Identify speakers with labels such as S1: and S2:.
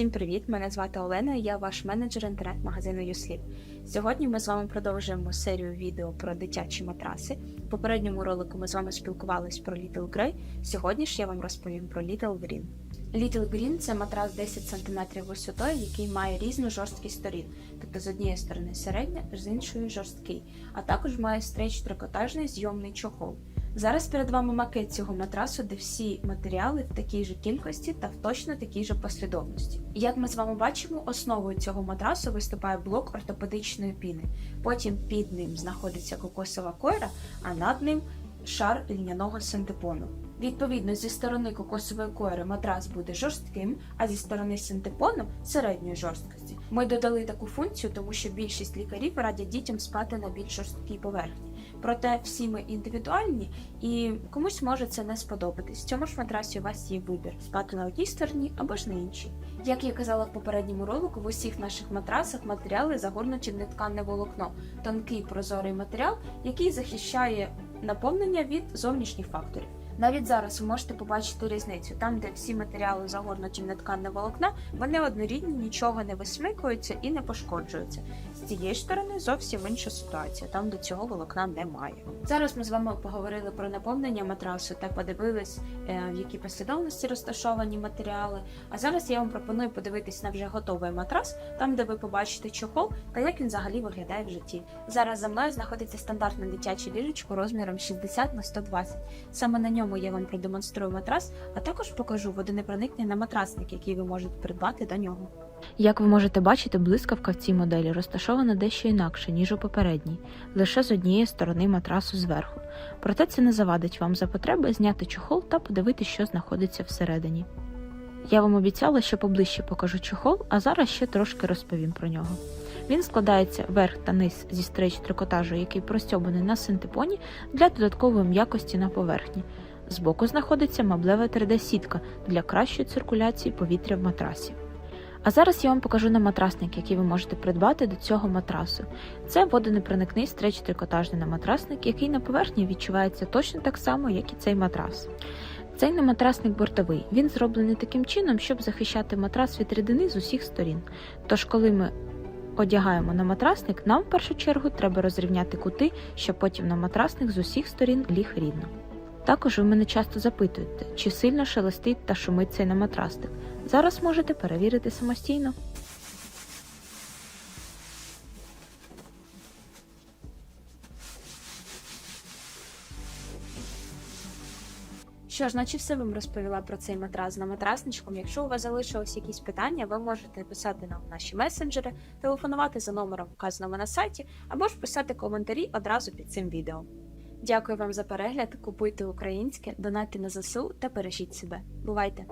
S1: Всім привіт! Мене звати Олена, я ваш менеджер інтернет-магазину YouSleep. Сьогодні ми з вами продовжуємо серію відео про дитячі матраси. В попередньому ролику ми з вами спілкувались про Little Grey. Сьогодні ж я вам розповім про Little Green. Little Green це матрас 10 см висотою, який має різну жорсткість сторін, тобто з однієї сторони середня, з іншої жорсткий, а також має стрейч трикотажний зйомний чохол. Зараз перед вами макет цього матрасу, де всі матеріали в такій же кількості та в точно такій же послідовності. Як ми з вами бачимо, основою цього матрасу виступає блок ортопедичної піни. Потім під ним знаходиться кокосова койра, а над ним шар льняного синтепону. Відповідно, зі сторони кокосової койри матрас буде жорстким, а зі сторони синтепону середньої жорсткості. Ми додали таку функцію, тому що більшість лікарів радять дітям спати на більш жорсткій поверхні. Проте всі ми індивідуальні і комусь може це не сподобатись. В цьому ж матрасі у вас є вибір спати на одній стороні або ж на іншій. Як я казала в попередньому ролику, в усіх наших матрасах матеріали загорнуті в нетканне волокно, тонкий прозорий матеріал, який захищає наповнення від зовнішніх факторів. Навіть зараз ви можете побачити різницю. Там, де всі матеріали загорнуті в нетканне волокна, вони однорідні, нічого не висмикуються і не пошкоджуються. З цієї сторони зовсім інша ситуація. Там до цього волокна немає. Зараз ми з вами поговорили про наповнення матрасу та подивились, е, в якій послідовності розташовані матеріали. А зараз я вам пропоную подивитись на вже готовий матрас, там де ви побачите чохол та як він взагалі виглядає в житті. Зараз за мною знаходиться стандартне дитяче ліжечко розміром 60 на 120. Саме на ньому я вам продемонструю матрас, а також покажу водонепроникний на матрасник, який ви можете придбати до нього.
S2: Як ви можете бачити, блискавка в цій моделі розташована дещо інакше, ніж у попередній, лише з однієї сторони матрасу зверху. Проте це не завадить вам за потреби зняти чохол та подивитися, що знаходиться всередині. Я вам обіцяла, що поближче покажу чохол, а зараз ще трошки розповім про нього. Він складається верх та низ зі стрейч трикотажу, який простьобаний на синтепоні для додаткової м'якості на поверхні. Збоку знаходиться меблева 3D-сітка для кращої циркуляції повітря в матрасі. А зараз я вам покажу на матрасник, який ви можете придбати до цього матрасу. Це водонепроникний стреч трикотажний наматрасник, який на поверхні відчувається точно так само, як і цей матрас. Цей наматрасник бортовий. Він зроблений таким чином, щоб захищати матрас від рідини з усіх сторін. Тож, коли ми одягаємо на матрасник, нам в першу чергу треба розрівняти кути, щоб потім на матрасник з усіх сторін ліг рівно. Також ви мене часто запитуєте, чи сильно шелестить та шумить цей наматрасник. Зараз можете перевірити самостійно.
S1: Що ж, наче все вам розповіла про цей матрас на матрасничком. Якщо у вас залишились якісь питання, ви можете писати нам в наші месенджери, телефонувати за номером, вказаному на сайті, або ж писати коментарі одразу під цим відео. Дякую вам за перегляд. Купуйте українське, донайте на ЗСУ та бережіть себе. Бувайте!